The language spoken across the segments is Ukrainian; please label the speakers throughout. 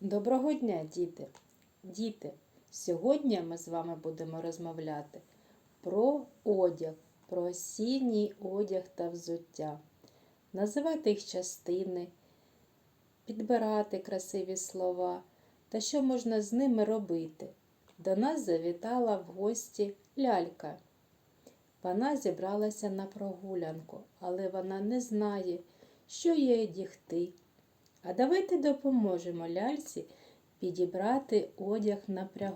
Speaker 1: Доброго дня, діти! Діти! Сьогодні ми з вами будемо розмовляти про одяг, про осінній одяг та взуття, називати їх частини, підбирати красиві слова та що можна з ними робити. До нас завітала в гості лялька. Вона зібралася на прогулянку, але вона не знає, що їй одягти. А давайте допоможемо ляльці підібрати одяг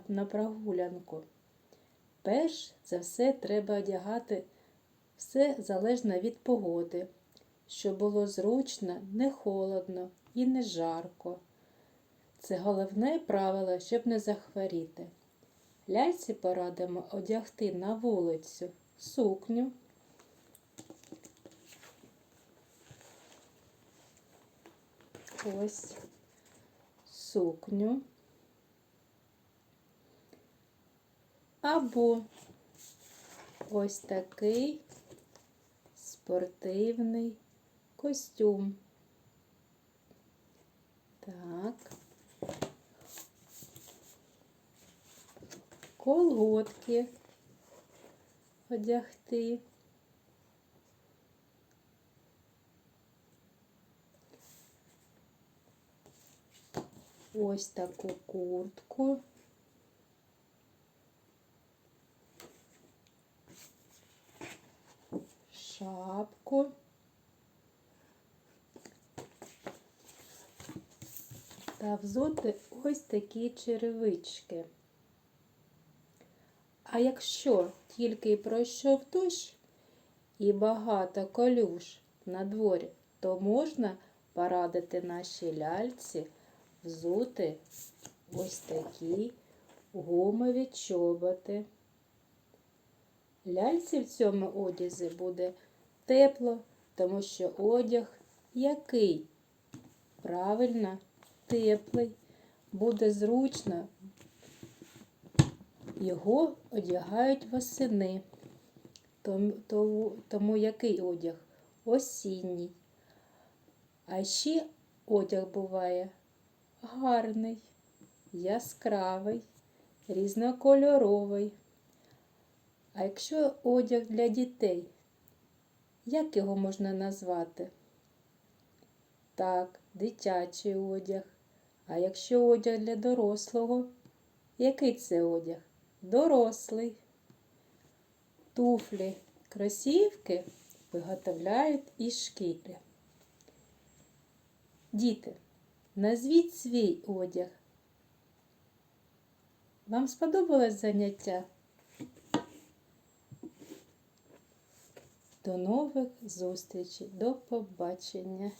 Speaker 1: на прогулянку. Перш за все треба одягати все залежно від погоди, щоб було зручно, не холодно і не жарко. Це головне правило, щоб не захворіти. Ляльці порадимо одягти на вулицю сукню. Ось сукню. Або ось такий спортивний костюм. Так. Колготки одягти. Ось таку куртку. Шапку. Та взути ось такі черевички. А якщо тільки пройшов дощ і багато колюш на дворі, то можна порадити нашій ляльці взути ось такі гумові чоботи. Ляльці в цьому одязі буде тепло, тому що одяг який? Правильно, теплий, буде зручно. Його одягають восени. Тому, тому, який одяг? Осінній. А ще одяг буває гарний, яскравий, різнокольоровий. А якщо одяг для дітей, як його можна назвати? Так, дитячий одяг. А якщо одяг для дорослого, який це одяг? Дорослий. Туфлі, кросівки виготовляють із шкіри. Діти, назвіть свій одяг. Вам сподобалось заняття? До нових зустрічей, до побачення!